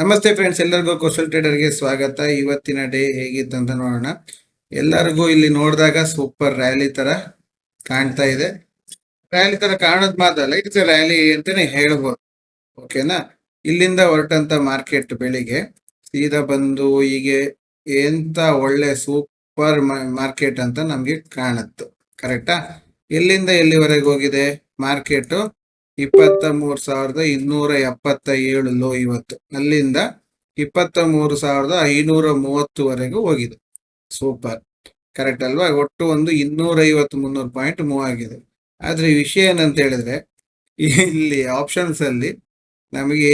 ನಮಸ್ತೆ ಫ್ರೆಂಡ್ಸ್ ಎಲ್ಲರಿಗೂ ಕೋಸ್ಟಲ್ ಟ್ರೇಡರ್ಗೆ ಸ್ವಾಗತ. ಇವತ್ತಿನ ಡೇ ಹೇಗಿತ್ತು ಅಂತ ನೋಡೋಣ. ಎಲ್ಲರಿಗೂ ಇಲ್ಲಿ ನೋಡಿದಾಗ ಸೂಪರ್ ರ್ಯಾಲಿ ತರ ಕಾಣ್ತಾ ಇದೆ. ರ್ಯಾಲಿ ತರ ಕಾಣೋದ್ ಮಾತ್ರಲ್ಲ ಇಟ್ಸ್ ರ್ಯಾಲಿ ಅಂತಾನೆ ಹೇಳ್ಬೋದು. ಓಕೆನಾ ಇಲ್ಲಿಂದ ಹೊರಟಂತ ಮಾರ್ಕೆಟ್ ಬೆಳಿಗ್ಗೆ. ಸೀದಾ ಬಂದು ಹೀಗೆ ಎಂತ ಒಳ್ಳೆ ಸೂಪರ್ ಮಾರ್ಕೆಟ್ ಅಂತ ನಮ್ಗೆ ಕಾಣುತ್ತೆ. ಕರೆಕ್ಟಾ ಎಲ್ಲಿಂದ ಎಲ್ಲಿವರೆಗೆ ಹೋಗಿದೆ ಮಾರ್ಕೆಟ್ ಇಪ್ಪತ್ತ ಮೂರು ಸಾವಿರದ ಇನ್ನೂರ ಎಪ್ಪತ್ತ ಏಳು ಲೋ ಇವತ್ತು. ಅಲ್ಲಿಂದ ಇಪ್ಪತ್ತ ಮೂರು ಸಾವಿರದ ಐನೂರ ಮೂವತ್ತುವರೆಗೂ ಹೋಗಿದೆ. ಸೂಪರ್. ಕರೆಕ್ಟ್ ಅಲ್ವಾ? ಒಟ್ಟು ಒಂದು ಇನ್ನೂರ ಐವತ್ತು ಮುನ್ನೂರು ಪಾಯಿಂಟ್ ಮೂವ್ ಆಗಿದೆ. ಆದ್ರೆ ವಿಷಯ ಏನಂತ ಹೇಳಿದ್ರೆ, ಇಲ್ಲಿ ಆಪ್ಷನ್ಸ್ ಅಲ್ಲಿ ನಮಗೆ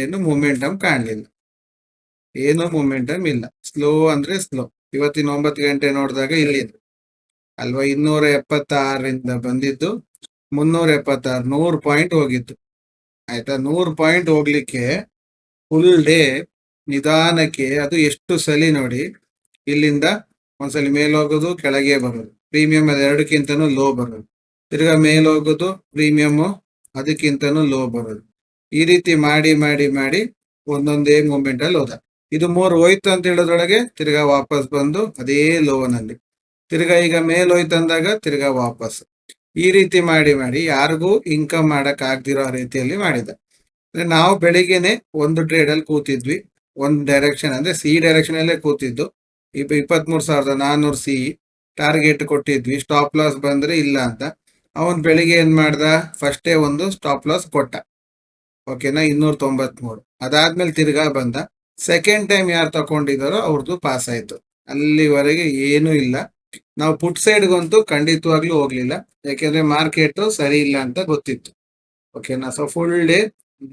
ಏನು ಮೊಮೆಂಟಮ್ ಕಾಣಲಿಲ್ಲ. ಏನು ಮೊಮೆಂಟಮ್ ಇಲ್ಲ. ಸ್ಲೋ ಅಂದ್ರೆ ಸ್ಲೋ ಇವತ್ತಿನ ಒಂಬತ್ತು ಗಂಟೆ ನೋಡಿದಾಗ ಇಲ್ಲಿದೆ. ಅಲ್ವಾ? ಇನ್ನೂರ ಎಪ್ಪತ್ತಾರರಿಂದ ಬಂದಿದ್ದು ಮುನ್ನೂರ ಎಪ್ಪತ್ತಾರು, ನೂರು ಪಾಯಿಂಟ್ ಹೋಗಿತ್ತು. ಆಯ್ತಾ? ನೂರು ಪಾಯಿಂಟ್ ಹೋಗ್ಲಿಕ್ಕೆ ಫುಲ್ ಡೇ ನಿಧಾನಕ್ಕೆ ಅದು ಎಷ್ಟು ಸಲಿ ನೋಡಿ, ಇಲ್ಲಿಂದ ಒಂದ್ಸಲಿ ಮೇಲ್ ಹೋಗೋದು, ಕೆಳಗೆ ಬರೋದು. ಪ್ರೀಮಿಯಂ ಅದು ಎರಡಕ್ಕಿಂತನೂ ಲೋ ಬರೋದು. ತಿರ್ಗಾ ಮೇಲ್ ಹೋಗೋದು ಪ್ರೀಮಿಯಮ್ ಅದಕ್ಕಿಂತನೂ ಲೋ ಬರೋದು. ಈ ರೀತಿ ಮಾಡಿ ಮಾಡಿ ಮಾಡಿ ಒಂದೊಂದೇ ಮೂಮೆಂಟ್ ಅಲ್ಲಿ ಹೋದ. ಇದು ಮೂರು ಹೋಯ್ತು ಅಂತ ಹೇಳೋದ್ರೊಳಗೆ ತಿರ್ಗಾ ವಾಪಸ್ ಬಂದು ಅದೇ ಲೋನಲ್ಲಿ ತಿರ್ಗಾ ಈಗ ಮೇಲ್ ಹೋಯ್ತು ಅಂದಾಗ ತಿರ್ಗಾ ವಾಪಸ್. ಈ ರೀತಿ ಮಾಡಿ ಮಾಡಿ ಯಾರಿಗೂ ಇನ್ಕಮ್ ಮಾಡಕ್ ರೀತಿಯಲ್ಲಿ ಮಾಡಿದ. ಅಂದ್ರೆ ನಾವು ಬೆಳಿಗ್ಗೆನೆ ಒಂದು ಟ್ರೇಡ್ ಅಲ್ಲಿ ಕೂತಿದ್ವಿ. ಒಂದ್ ಡೈರೆಕ್ಷನ್ ಅಂದ್ರೆ ಸಿ ಡೈರೆಕ್ಷನ್ ಅಲ್ಲೇ ಕೂತಿದ್ದು. ಇಪ್ಪ ಇಪ್ಪತ್ಮೂರು ಸಾವಿರದ ನಾನ್ನೂರು ಸಿ ಟಾರ್ಗೆಟ್ ಕೊಟ್ಟಿದ್ವಿ. ಸ್ಟಾಪ್ ಲಾಸ್ ಬಂದ್ರೆ ಇಲ್ಲ ಅಂತ. ಅವನ್ ಬೆಳಿಗ್ಗೆ ಏನ್ ಮಾಡ್ದ? ಫಸ್ಟೇ ಒಂದು ಸ್ಟಾಪ್ ಲಾಸ್ ಕೊಟ್ಟ. ಓಕೆನಾ ಇನ್ನೂರ ತೊಂಬತ್ಮೂರು. ಅದಾದ್ಮೇಲೆ ತಿರ್ಗಾ ಬಂದ. ಸೆಕೆಂಡ್ ಟೈಮ್ ಯಾರು ತಗೊಂಡಿದಾರೋ ಅವ್ರದ್ದು ಪಾಸ್ ಆಯ್ತು. ಅಲ್ಲಿವರೆಗೆ ಏನೂ ಇಲ್ಲ. ನಾವು ಪುಟ್ ಸೈಡ್ಗಂತೂ ಖಂಡಿತವಾಗ್ಲೂ ಹೋಗ್ಲಿಲ್ಲ, ಯಾಕೆಂದ್ರೆ ಮಾರ್ಕೆಟ್ ಸರಿ ಇಲ್ಲ ಅಂತ ಗೊತ್ತಿತ್ತು. ಓಕೆನಾ? So full day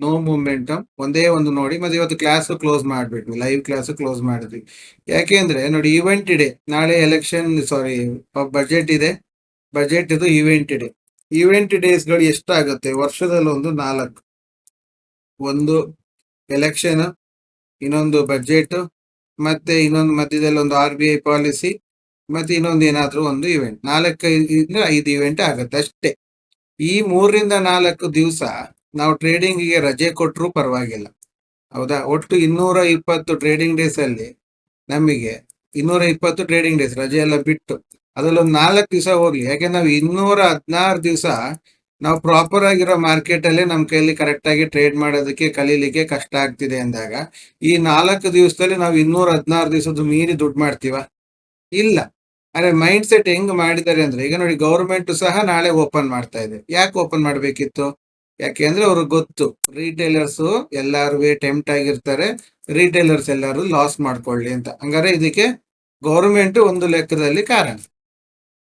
no momentum ಒಂದೇ ಒಂದು ನೋಡಿ, ಮತ್ತೆ ಇವತ್ತು ಕ್ಲಾಸ್ ಕ್ಲೋಸ್ ಮಾಡ್ಬಿಟ್ವಿ ಲೈವ್ ಕ್ಲಾಸ್ ಕ್ಲೋಸ್ ಮಾಡಿದ್ವಿ. ಯಾಕೆಂದ್ರೆ, ನೋಡಿ ಇವೆಂಟ್ ಇದೆ ನಾಳೆ ಎಲೆಕ್ಷನ್ ಸಾರಿ ಬಜೆಟ್ ಇದೆ. ಬಜೆಟ್ ಇದು ಇವೆಂಟ್ ಇದೆ ಇವೆಂಟ್ ಡೇಸ್ಗಳು ಎಷ್ಟಾಗುತ್ತೆ? ವರ್ಷದಲ್ಲಿ ಒಂದು ನಾಲ್ಕು. ಒಂದು ಎಲೆಕ್ಷನ್ ಇನ್ನೊಂದು ಬಜೆಟ್ ಮತ್ತೆ ಇನ್ನೊಂದು, ಮಧ್ಯದಲ್ಲಿ ಒಂದು ಆರ್ ಬಿ ಐ ಪಾಲಿಸಿ ಮತ್ತೆ ಇನ್ನೊಂದು ಏನಾದ್ರೂ ಒಂದು ಇವೆಂಟ್ ನಾಲ್ಕೈದಿಂದ ಐದು ಇವೆಂಟ್ ಆಗುತ್ತೆ ಅಷ್ಟೇ. ಈ ಮೂರರಿಂದ ನಾಲ್ಕು ದಿವಸ ನಾವು ಟ್ರೇಡಿಂಗ್ಗೆ ರಜೆ ಕೊಟ್ಟರು ಪರವಾಗಿಲ್ಲ. ಹೌದಾ? ಒಟ್ಟು ಇನ್ನೂರ ಇಪ್ಪತ್ತು ಟ್ರೇಡಿಂಗ್ ಡೇಸ್ ಅಲ್ಲಿ ನಮಗೆ ಇನ್ನೂರ ಇಪ್ಪತ್ತು ಟ್ರೇಡಿಂಗ್ ಡೇಸ್ ರಜೆ ಎಲ್ಲ ಬಿಟ್ಟು ಅದ್ರಲ್ಲಿ ಒಂದು ನಾಲ್ಕು ದಿವಸ ಹೋಗ್ಲಿ. ಯಾಕೆ ನಾವು ಇನ್ನೂರ ಹದಿನಾರು ದಿವಸ ನಾವು ಪ್ರಾಪರ್ ಆಗಿರೋ ಮಾರ್ಕೆಟ್ ಅಲ್ಲೇ ನಮ್ಮ ಕೈಯಲ್ಲಿ ಕರೆಕ್ಟ್ ಆಗಿ ಟ್ರೇಡ್ ಮಾಡೋದಕ್ಕೆ, ಕಲೀಲಿಕ್ಕೆ ಕಷ್ಟ ಆಗ್ತಿದೆ ಅಂದಾಗ ಈ ನಾಲ್ಕು ದಿವಸದಲ್ಲಿ ನಾವು ಇನ್ನೂರ ಹದಿನಾರು ದಿವಸದ ಮೀರಿ ದುಡ್ಡು ಮಾಡ್ತೀವ? ಇಲ್ಲ. ಅರೆ ಮೈಂಡ್ ಸೆಟ್ ಹೆಂಗ್ ಮಾಡಿದ್ದಾರೆ ಅಂದ್ರೆ, ಈಗ ನೋಡಿ ಗೌರ್ಮೆಂಟ್ ಸಹ ನಾಳೆ ಓಪನ್ ಮಾಡ್ತಾ ಇದೆ. ಯಾಕೆ ಓಪನ್ ಮಾಡ್ಬೇಕಿತ್ತು? ಯಾಕೆಂದ್ರೆ ಅವ್ರಿಗೆ ಗೊತ್ತು. ರೀಟೇಲರ್ಸ್ ಎಲ್ಲಾರು ಟೆಂಪ್ಟ್ ಆಗಿರ್ತಾರೆ. ರೀಟೇಲರ್ಸ್ ಎಲ್ಲಾರು ಲಾಸ್ ಮಾಡ್ಕೊಳ್ಳಿ ಅಂತ. ಹಂಗಾರೆ ಇದಕ್ಕೆ ಗೌರ್ಮೆಂಟ್ ಒಂದು ಲೆಕ್ಕದಲ್ಲಿ ಕಾರಣ.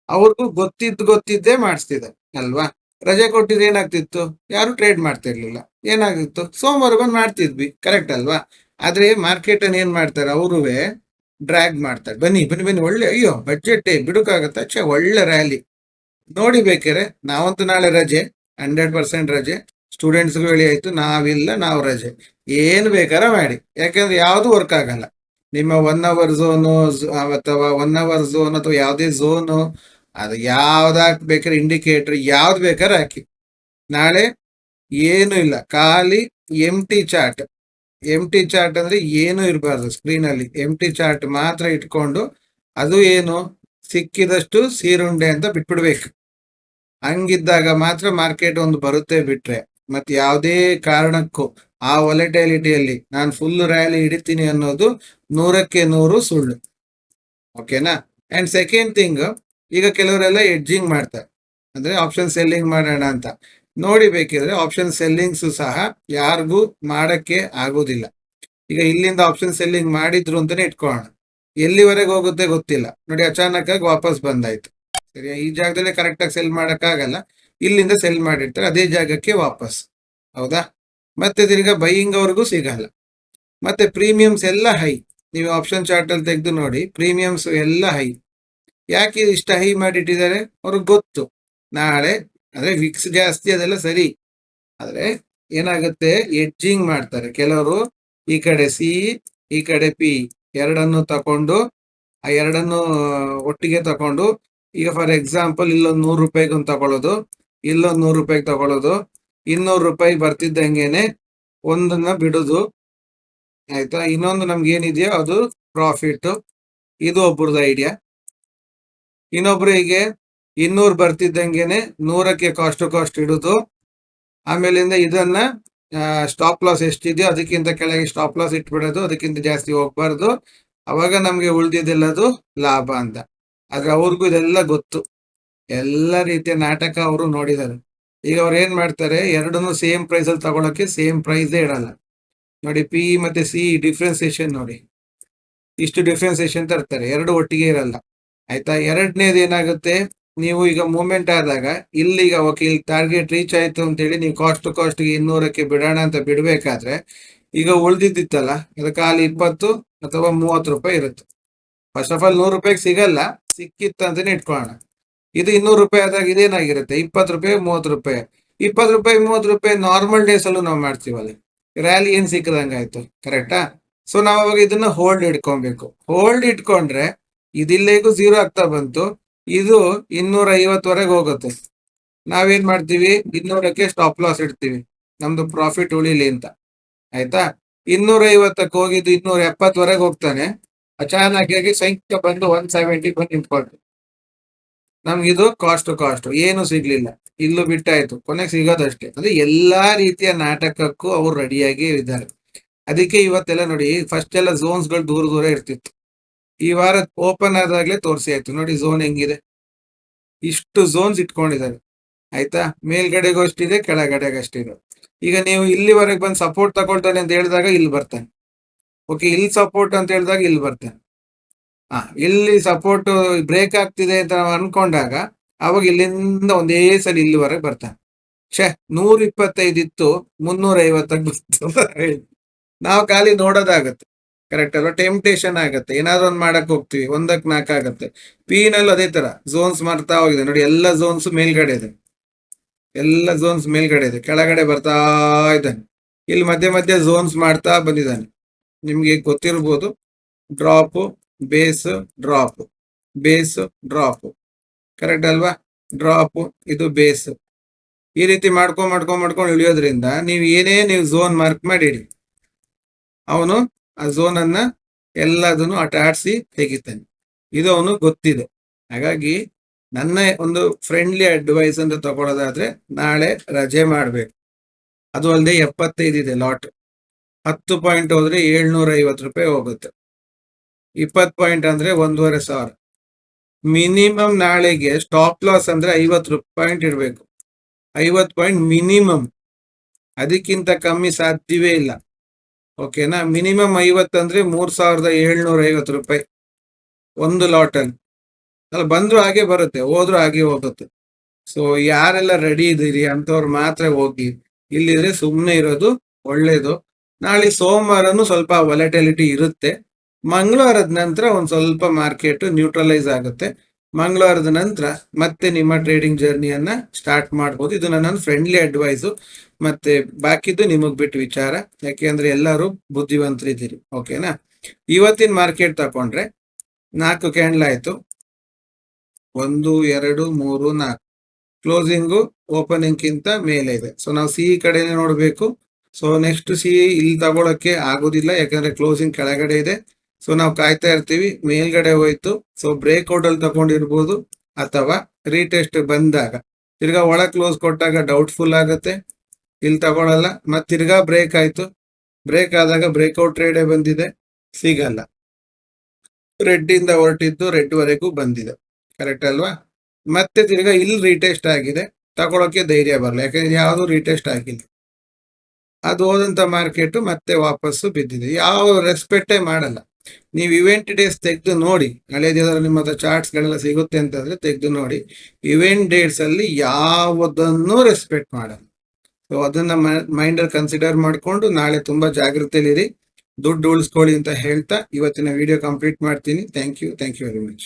ಅವ್ರಿಗೂ ಗೊತ್ತಿದ್ದು ಗೊತ್ತಿದ್ದೇ ಮಾಡಿಸ್ತಿದೆ ಅಲ್ವಾ? ರಜೆ ಕೊಟ್ಟಿದ್ರೆ ಏನಾಗ್ತಿತ್ತು? ಯಾರು ಟ್ರೇಡ್ ಮಾಡ್ತಿರ್ಲಿಲ್ಲ. ಏನಾಗಿತ್ತು ಸೋಮವಾರ ಬಂದು ಮಾಡ್ತಿದ್ವಿ. ಕರೆಕ್ಟ್ ಅಲ್ವಾ? ಆದ್ರೆ ಮಾರ್ಕೆಟ್ ಅನ್ನ ಏನ್ ಮಾಡ್ತಾರೆ? ಅವರುವೆ ಡ್ರ್ಯಾಗ್ ಮಾಡ್ತಾರೆ. ಬನ್ನಿ ಬನ್ನಿ ಬನ್ನಿ, ಒಳ್ಳೆ, ಅಯ್ಯೋ ಬಜೆಟ್ ಬಿಡುಕಾಗತ್ತ? ಛೇ, ಒಳ್ಳೆ ರ್ಯಾಲಿ ನೋಡಿ ಬೇಕಾರೆ, ನಾವಂತೂ ನಾಳೆ ರಜೆ ಹಂಡ್ರೆಡ್ ಪರ್ಸೆಂಟ್ ರಜೆ. ಸ್ಟೂಡೆಂಟ್ಸ್ಗೂ ಹೇಳಿ ಆಯ್ತು, ನಾವಿಲ್ಲ, ನಾವು ರಜೆ. ಏನು ಬೇಕಾರ ಮಾಡಿ. ಯಾಕಂದ್ರೆ ಯಾವುದು ವರ್ಕ್ ಆಗಲ್ಲ. ನಿಮ್ಮ ಒನ್ ಅವರ್ ಝೋನು ಅಥವಾ ಒನ್ ಅವರ್ ಝೋನ್ ಅಥವಾ ಯಾವುದೇ ಝೋನು ಅದು ಯಾವ್ದು ಹಾಕ್ಬೇಕಾದ್ರೆ ಇಂಡಿಕೇಟರ್ ಯಾವ್ದು ಬೇಕಾದ್ರೆ ಹಾಕಿ. ನಾಳೆ ಏನು ಇಲ್ಲ, ಖಾಲಿ M T chart M T chart ಅಂದ್ರೆ ಏನು ಇರಬಾರ್ದು ಸ್ಕ್ರೀನ್ ಅಲ್ಲಿ. ಎಂ ಟಿ ಚಾರ್ಟ್ ಮಾತ್ರ ಇಟ್ಕೊಂಡು ಅದು ಏನು? ಸಿಕ್ಕಿದಷ್ಟು ಸೀರುಂಡೆ ಅಂತ ಬಿಟ್ಬಿಡ್ಬೇಕು. ಹಂಗಿದ್ದಾಗ ಮಾತ್ರ ಮಾರ್ಕೆಟ್ ಒಂದು ಬರುತ್ತೆ ಬಿಟ್ರೆ. ಮತ್ತೆ ಯಾವುದೇ ಕಾರಣಕ್ಕೂ ಆ ಒಲೆಟೈಲಿಟಿಯಲ್ಲಿ ನಾನು ಫುಲ್ ರ್ಯಾಲಿ ಹಿಡಿತೀನಿ ಅನ್ನೋದು ನೂರಕ್ಕೆ ನೂರು ಸುಳ್ಳು. ಓಕೆನಾ ಅಂಡ್ ಸೆಕೆಂಡ್ ಥಿಂಗ್ ಈಗ ಕೆಲವರೆಲ್ಲ ಎಡ್ಜಿಂಗ್ ಮಾಡ್ತಾರೆ. ಅಂದ್ರೆ ಆಪ್ಷನ್ ಸೆಲ್ಲಿಂಗ್ ಮಾಡೋಣ ಅಂತ. ನೋಡಿ ಬೇಕಿದ್ರೆ ಆಪ್ಷನ್ ಸೆಲ್ಲಿಂಗ್ಸ್ ಸಹ ಯಾರಿಗೂ ಮಾಡಕ್ಕೆ ಆಗೋದಿಲ್ಲ. ಈಗ ಇಲ್ಲಿಂದ ಆಪ್ಷನ್ ಸೆಲ್ಲಿಂಗ್ ಮಾಡಿದ್ರು ಅಂತಾನೆ ಇಟ್ಕೊಳ್ಳೋಣ. ಎಲ್ಲಿವರೆಗೆ ಹೋಗುತ್ತೆ ಗೊತ್ತಿಲ್ಲ. ನೋಡಿ ಅಚಾನಕ್ ಆಗಿ ವಾಪಸ್ ಬಂದಾಯ್ತು. ಸರಿಯಾ? ಈ ಜಾಗದಲ್ಲಿ ಕರೆಕ್ಟ್ ಆಗಿ ಸೆಲ್ ಆಗಲ್ಲ ಇಲ್ಲಿಂದ ಸೆಲ್ ಮಾಡಿರ್ತಾರೆ. ಅದೇ ಜಾಗಕ್ಕೆ ವಾಪಸ್. ಹೌದಾ? ಮತ್ತೆ ತಿರ್ಗಾ ಬೈಯಿಂಗ್ ಅವ್ರಿಗೂ ಸಿಗಲ್ಲ. ಮತ್ತೆ ಪ್ರೀಮಿಯಮ್ಸ್ ಎಲ್ಲ ಹೈ ನೀವು ಆಪ್ಷನ್ ಚಾರ್ಟ್ ಅಲ್ಲಿ ತೆಗೆದು ನೋಡಿ ಪ್ರೀಮಿಯಮ್ಸ್ ಎಲ್ಲ ಹೈ ಯಾಕೆ ಇಷ್ಟ ಹೈ ಮಾಡಿಟ್ಟಿದ್ದಾರೆ? ಅವ್ರಿಗೆ ಗೊತ್ತು. ನಾಳೆ ಅಂದ್ರೆ ವಿಕ್ಸ್ ಜಾಸ್ತಿ ಅದೆಲ್ಲ ಸರಿ. ಆದ್ರೆ ಏನಾಗುತ್ತೆ? ಎಡ್ಜಿಂಗ್ ಮಾಡ್ತಾರೆ. ಕೆಲವರು ಈ ಕಡೆ ಸಿ ಈ ಕಡೆ ಪಿ ಎರಡನ್ನು ತಕೊಂಡು, ಆ ಎರಡನ್ನು ಒಟ್ಟಿಗೆ ತಕೊಂಡು, ಈಗ ಫಾರ್ ಎಕ್ಸಾಂಪಲ್ ಇಲ್ಲೊಂದು ನೂರು ರೂಪಾಯಿಗೆ ಒಂದು ತಗೊಳ್ಳೋದು ಇಲ್ಲೊಂದು ನೂರು ರೂಪಾಯಿಗೆ ತಗೊಳ್ಳೋದು ಇನ್ನೂರು ರೂಪಾಯಿ ಬರ್ತಿದ್ದಂಗೆನೆ ಒಂದನ್ನ ಬಿಡೋದು. ಆಯ್ತಾ? ಇನ್ನೊಂದು ನಮ್ಗೆ ಏನಿದೆಯೋ ಅದು ಪ್ರಾಫಿಟ್ ಇದು ಒಬ್ರದ್ದು ಐಡಿಯಾ ಇನ್ನೊಬ್ರಿಗೆ ಇನ್ನೂರು ಬರ್ತಿದ್ದಂಗೆನೆ ನೂರಕ್ಕೆ ಕಾಸ್ಟ್ ಕಾಸ್ಟ್ ಇಡೋದು ಆಮೇಲಿಂದ ಇದನ್ನ ಸ್ಟಾಪ್ ಲಾಸ್ ಎಷ್ಟಿದೆಯೋ ಅದಕ್ಕಿಂತ ಕೆಳಗೆ ಸ್ಟಾಪ್ ಲಾಸ್ ಇಟ್ಬಿಡೋದು, ಅದಕ್ಕಿಂತ ಜಾಸ್ತಿ ಹೋಗ್ಬಾರ್ದು. ಅವಾಗ ನಮಗೆ ಉಳಿದಿದ್ದೆಲ್ಲದು ಲಾಭ ಅಂತ. ಆದ್ರೆ ಅವ್ರಿಗೂ ಇದೆಲ್ಲ ಗೊತ್ತು. ಎಲ್ಲ ರೀತಿಯ ನಾಟಕ ಅವರು ನೋಡಿದ್ದಾರೆ. ಈಗ ಅವ್ರು ಏನ್ ಮಾಡ್ತಾರೆ, ಎರಡನ್ನೂ ಸೇಮ್ ಪ್ರೈಸ್ ಅಲ್ಲಿ ತಗೊಳಕ್ಕೆ ಸೇಮ್ ಪ್ರೈಸೇ ಇಡಲ್ಲ. ನೋಡಿ ಪಿ ಮತ್ತೆ ಸಿ ಡಿಫ್ರೆನ್ಸಿಯೇಷನ್ ನೋಡಿ. ಇಷ್ಟು ಡಿಫ್ರೆನ್ಸಿಯೇಷನ್ ತರ್ತಾರೆ. ಎರಡು ಒಟ್ಟಿಗೆ ಇರಲ್ಲ. ಆಯ್ತಾ? ಎರಡನೇದು ಏನಾಗುತ್ತೆ? ನೀವು ಈಗ ಮೂವ್ಮೆಂಟ್ ಆದಾಗ ಇಲ್ಲಿಗ ಓಕೆ ಇಲ್ಲಿ ಟಾರ್ಗೆಟ್ ರೀಚ್ ಆಯ್ತು ಅಂತ ಹೇಳಿ ನೀವು ಕಾಸ್ಟ್ ಟು ಕಾಸ್ಟ್ ಇನ್ನೂರಕ್ಕೆ ಬಿಡೋಣ ಅಂತ ಬಿಡಬೇಕಾದ್ರೆ ಈಗ ಉಳ್ದಿದ್ದಿತ್ತಲ್ಲ ಅದಕ್ಕೆ ಖಾಲಿ ಇಪ್ಪತ್ತು ಅಥವಾ ಮೂವತ್ತು ರೂಪಾಯಿ ಇರುತ್ತೆ. ಫಸ್ಟ್ ಆಫ್ ಆಲ್ ನೂರು ರೂಪಾಯಿಗೆ ಸಿಗಲ್ಲ, ಸಿಕ್ಕಿತ್ತು ಅಂತಾನೆ ಇಟ್ಕೊಳ್ಳೋಣ. ಇದು ಇನ್ನೂರು ರೂಪಾಯಿ ಆದಾಗ ಇದೇನಾಗಿರುತ್ತೆ? ಇಪ್ಪತ್ತು ರೂಪಾಯಿ, ಮೂವತ್ತು ರೂಪಾಯಿ. ಇಪ್ಪತ್ತು ರೂಪಾಯಿ, ಮೂವತ್ತು ರೂಪಾಯಿ ನಾರ್ಮಲ್ ಡೇಸ್ ಅಲ್ಲೂ ನಾವು ಮಾಡ್ತೀವಲ್ಲ. ರ್ಯಾಲಿ ಏನ್ ಸಿಕ್ಕದಂಗಾಯ್ತು ಕರೆಕ್ಟಾ ಸೊ ನಾವು ಅವಾಗ ಇದನ್ನ ಹೋಲ್ಡ್ ಇಟ್ಕೊಬೇಕು. ಹೋಲ್ಡ್ ಇಟ್ಕೊಂಡ್ರೆ ಇದಿಲ್ಲೇಗೂ ಝೀರೋ ಆಗ್ತಾ ಬಂತು. ಇದು ಇನ್ನೂರ ಐವತ್ತುವರೆಗೆ ಹೋಗುತ್ತೆ. ನಾವೇನ್ ಮಾಡ್ತೀವಿ? ಇನ್ನೂರಕ್ಕೆ ಸ್ಟಾಪ್ ಲಾಸ್ ಇಡ್ತೀವಿ. ನಮ್ದು ಪ್ರಾಫಿಟ್ ಉಳಿಲಿ ಅಂತ. ಆಯ್ತಾ? ಇನ್ನೂರ ಐವತ್ತಕ್ಕೆ ಹೋಗಿದ್ದು ಇನ್ನೂರ ಎಪ್ಪತ್ತುವರೆಗೆ ಹೋಗ್ತಾನೆ. ಅಚಾನಕ್ ಆಗಿ ಸಂಖ್ಯೆ ಬಂದು ಒನ್ ಸೆವೆಂಟಿ ಬಂದು ನಿಂತ್ಕೊಳ್ತು. ನಮ್ಗಿದು ಕಾಸ್ಟ್ ಕಾಸ್ಟ್ ಏನು ಸಿಗ್ಲಿಲ್ಲ. ಇಲ್ಲೂ ಬಿಟ್ಟಾಯ್ತು. ಕೊನೆಗೆ ಸಿಗೋದಷ್ಟೇ. ಅಂದ್ರೆ ಎಲ್ಲಾ ರೀತಿಯ ನಾಟಕಕ್ಕೂ ಅವ್ರು ರೆಡಿಯಾಗಿ ಇದ್ದಾರೆ. ಅದಕ್ಕೆ ಇವತ್ತೆಲ್ಲ ನೋಡಿ ಫಸ್ಟ್ ಎಲ್ಲ ಝೋನ್ಸ್ಗಳು ದೂರ ದೂರ ಇರ್ತಿತ್ತು. ಈ ವಾರ ಓಪನ್ ಆದಾಗಲೇ ತೋರಿಸಿ ಆಯ್ತು. ನೋಡಿ ಝೋನ್ ಹೆಂಗಿದೆ. ಇಷ್ಟು ಝೋನ್ಸ್ ಇಟ್ಕೊಂಡಿದ್ದಾರೆ. ಆಯ್ತಾ? ಮೇಲ್ಗಡೆಗೂ ಅಷ್ಟಿದೆ, ಕೆಳಗಡೆಗೆ ಅಷ್ಟಿದೆ. ಈಗ ನೀವು ಇಲ್ಲಿವರೆಗೆ ಬಂದು ಸಪೋರ್ಟ್ ತಗೊಳ್ತಾನೆ ಅಂತ ಹೇಳಿದಾಗ ಇಲ್ಲಿ ಬರ್ತಾನೆ. ಓಕೆ ಇಲ್ಲಿ ಸಪೋರ್ಟ್ ಅಂತ ಹೇಳಿದಾಗ ಇಲ್ಲಿ ಬರ್ತಾನೆ. ಹಾ ಇಲ್ಲಿ ಸಪೋರ್ಟ್ ಬ್ರೇಕ್ ಆಗ್ತಿದೆ ಅಂತ ಅನ್ಕೊಂಡಾಗ ಅವಾಗ ಇಲ್ಲಿಂದ ಒಂದೇ ಸಲ ಇಲ್ಲಿವರೆಗೆ ಬರ್ತಾನೆ. ಛೇ ನೂರ ಇಪ್ಪತ್ತೈದು ಇತ್ತು ಮುನ್ನೂರ ಐವತ್ತಕ್ಕೆ ಬಂತು ನಾವು ಖಾಲಿ ನೋಡೋದಾಗತ್ತೆ. ಕರೆಕ್ಟ್ ಅಲ್ವಾ? ಟೆಂಪ್ಟೇಷನ್ ಆಗುತ್ತೆ. ಏನಾದ್ರು ಒಂದು ಮಾಡಕ್ ಹೋಗ್ತೀವಿ. ಒಂದಕ್ಕೆ ನಾಲ್ಕು ಆಗುತ್ತೆ. ಪಿ ಅದೇ ತರ. ಝೋನ್ಸ್ ಮಾಡ್ತಾ ಹೋಗಿದೆ. ನೋಡಿ, ಎಲ್ಲ ಝೋನ್ಸ್ ಮೇಲ್ಗಡೆ ಇದೆ. ಎಲ್ಲ ಝೋನ್ಸ್ ಮೇಲ್ಗಡೆ ಇದೆ. ಕೆಳಗಡೆ ಬರ್ತಾ ಇದ್ದಾನೆ. ಇಲ್ಲಿ ಮಧ್ಯೆ ಮಧ್ಯೆ ಝೋನ್ಸ್ ಮಾಡ್ತಾ ಬಂದಿದ್ದಾನೆ. ನಿಮ್ಗೆ ಗೊತ್ತಿರ್ಬೋದು. Drop base drop base drop correct ಅಲ್ವಾ? ಡ್ರಾಪ್ ಇದು ಬೇಸ್ ಈ ರೀತಿ ಮಾಡ್ಕೊಂಡ್ ಮಾಡ್ಕೊಂಡ್ ಮಾಡ್ಕೊಂಡು ಇಳಿಯೋದ್ರಿಂದ ನೀವು ಏನೇ ನೀವು ಝೋನ್ ಮಾರ್ಕ್ ಮಾಡಿಡಿ ಅವನು ಆ ಝೋನ್ ಅನ್ನ ಎಲ್ಲದನ್ನು ಆಟ ಆಡಿಸಿ ತೆಗಿತಾನೆ. ಇದು ಅವನು ಗೊತ್ತಿದೆ. ಹಾಗಾಗಿ ನನ್ನ ಒಂದು ಫ್ರೆಂಡ್ಲಿ ಅಡ್ವೈಸ್ ಅಂತ ತಗೊಳ್ಳೋದಾದ್ರೆ ನಾಳೆ ರಜೆ ಮಾಡ್ಬೇಕು. ಅದು ಅಲ್ಲದೆ ಎಪ್ಪತ್ತೈದು ಇದೆ ಲಾಟ್ ಹತ್ತು ಪಾಯಿಂಟ್ ಹೋದ್ರೆ ಏಳ್ನೂರ ಐವತ್ತು ರೂಪಾಯಿ ಹೋಗುತ್ತೆ. ಇಪ್ಪತ್ತು ಪಾಯಿಂಟ್ ಅಂದ್ರೆ ಒಂದೂವರೆ ಸಾವಿರ. ಮಿನಿಮಮ್ ನಾಳೆಗೆ ಸ್ಟಾಪ್ ಲಾಸ್ ಅಂದ್ರೆ ಐವತ್ತು ಪಾಯಿಂಟ್ ಇಡಬೇಕು. ಐವತ್ತು ಪಾಯಿಂಟ್ ಮಿನಿಮಮ್ ಅದಕ್ಕಿಂತ ಕಮ್ಮಿ ಸಾಧ್ಯವೇ ಇಲ್ಲ. ಓಕೆನಾ? ಮಿನಿಮಮ್ ಐವತ್ತು ಅಂದ್ರೆ ಮೂರ್ ಸಾವಿರದ ಏಳ್ನೂರ ಐವತ್ತು ರೂಪಾಯಿ. ಒಂದು ಲಾಟನ್ ಅಲ್ಲ, ಬಂದ್ರು ಹಾಗೆ ಬರುತ್ತೆ, ಹೋದ್ರು ಹಾಗೆ ಹೋಗುತ್ತೆ. ಸೊ ಯಾರೆಲ್ಲ ರೆಡಿ ಇದ್ದೀರಿ ಅಂತವ್ರು ಮಾತ್ರ ಹೋಗಿ. ಇಲ್ಲಿದ್ರೆ ಸುಮ್ಮನೆ ಇರೋದು ಒಳ್ಳೇದು. ನಾಳೆ ಸೋಮವಾರನು ಸ್ವಲ್ಪ ವೊಲಟಿಲಿಟಿ ಇರುತ್ತೆ. ಮಂಗಳವಾರದ ನಂತರ ಒಂದ್ ಸ್ವಲ್ಪ ಮಾರ್ಕೆಟ್ ನ್ಯೂಟ್ರಲೈಸ್ ಆಗುತ್ತೆ. ಮಂಗಳವಾರದ ನಂತರ ಮತ್ತೆ ನಿಮ್ಮ ಟ್ರೇಡಿಂಗ್ ಜರ್ನಿಯನ್ನ ಸ್ಟಾರ್ಟ್ ಮಾಡ್ಬೋದು. ಇದು ನನ್ನ ಫ್ರೆಂಡ್ಲಿ ಅಡ್ವೈಸು ಮತ್ತೆ ಬಾಕಿದ್ದು ನಿಮಗ್ ಬಿಟ್ಟು ವಿಚಾರ. ಯಾಕೆಂದ್ರೆ ಎಲ್ಲರೂ ಬುದ್ಧಿವಂತರಿದ್ದೀರಿ. ಓಕೆನಾ ಇವತ್ತಿನ ಮಾರ್ಕೆಟ್ ತಕೊಂಡ್ರೆ ನಾಲ್ಕು ಕ್ಯಾಂಡಲ್ ಆಯ್ತು. ಒಂದು, ಎರಡು, ಮೂರು, ನಾಲ್ಕು. ಕ್ಲೋಸಿಂಗು ಓಪನಿಂಗ್ ಕಿಂತ ಮೇಲೆ ಇದೆ. ಸೊ ನಾವು ಸಿ ಕಡೆನೆ ನೋಡಬೇಕು. ಸೊ ನೆಕ್ಸ್ಟ್ ಸಿ ಇಲ್ಲಿ ತಗೊಳಕ್ಕೆ ಆಗೋದಿಲ್ಲ. ಯಾಕಂದ್ರೆ ಕ್ಲೋಸಿಂಗ್ ಕೆಳಗಡೆ ಇದೆ. ಸೊ ನಾವು ಕಾಯ್ತಾ ಇರ್ತೀವಿ. ಮೇಲ್ಗಡೆ ಹೋಯ್ತು. ಸೊ ಬ್ರೇಕ್ಔಟ್ ಅಲ್ಲಿ ತಗೊಂಡಿರ್ಬೋದು. ಅಥವಾ ರೀಟೆಸ್ಟ್ ಬಂದಾಗ. ತಿರ್ಗಾ ಒಳ ಕ್ಲೋಸ್ ಕೊಟ್ಟಾಗ ಡೌಟ್ಫುಲ್ ಆಗುತ್ತೆ. ಇಲ್ಲಿ ತಗೊಳಲ್ಲ. ಮತ್ತೆ ತಿರ್ಗಾ ಬ್ರೇಕ್ ಆಯ್ತು. ಬ್ರೇಕ್ ಆದಾಗ ಬ್ರೇಕ್ಔಟ್ ಟ್ರೇಡೇ ಬಂದಿದೆ. ಸಿಗಲ್ಲ. ರೆಡ್ ಇಂದ ಹೊರಟಿದ್ದು ರೆಡ್ ವರೆಗೂ ಬಂದಿದೆ. ಕರೆಕ್ಟ್ ಅಲ್ವಾ? ಮತ್ತೆ ತಿರ್ಗಾ ಇಲ್ಲಿ ರೀಟೆಸ್ಟ್ ಆಗಿದೆ. ತಗೊಳಕ್ಕೆ ಧೈರ್ಯ ಬರಲ್ಲ. ಯಾಕಂದ್ರೆ ಯಾವುದು ರೀಟೆಸ್ಟ್ ಆಗಿಲ್ಲ. ಅದು ಹೋದಂತ ಮಾರ್ಕೆಟ್ ಮತ್ತೆ ವಾಪಸ್ಸು ಬಿದ್ದಿದೆ. ಯಾವ ರೆಸ್ಪೆಕ್ಟೇ ಮಾಡಲ್ಲ. ನೀವು ಇವೆಂಟ್ ಡೇಸ್ ತೆಗೆದು ನೋಡಿ, ಹಳೆ ದಿವಸ ನಿಮ್ಮ ಹತ್ರ ಚಾರ್ಟ್ಸ್ಗಳೆಲ್ಲ ಸಿಗುತ್ತೆ ಅಂತಂದ್ರೆ ತೆಗೆದು ನೋಡಿ ಇವೆಂಟ್ ಡೇಟ್ಸ್ ಅಲ್ಲಿ ಯಾವುದನ್ನು ರೆಸ್ಪೆಕ್ಟ್ ಮಾಡಲ್ಲ. ಸೊ ಅದನ್ನ ಮೈಂಡ್ ಅಲ್ಲಿ ಕನ್ಸಿಡರ್ ಮಾಡಿಕೊಂಡು ನಾಳೆ ತುಂಬಾ ಜಾಗೃತಿಯಲ್ಲಿರಿ ದುಡ್ಡು ಉಳಿಸ್ಕೊಳ್ಳಿ ಅಂತ ಹೇಳ್ತಾ ಇವತ್ತಿನ ವಿಡಿಯೋ ಕಂಪ್ಲೀಟ್ ಮಾಡ್ತೀನಿ. Thank you thank you very much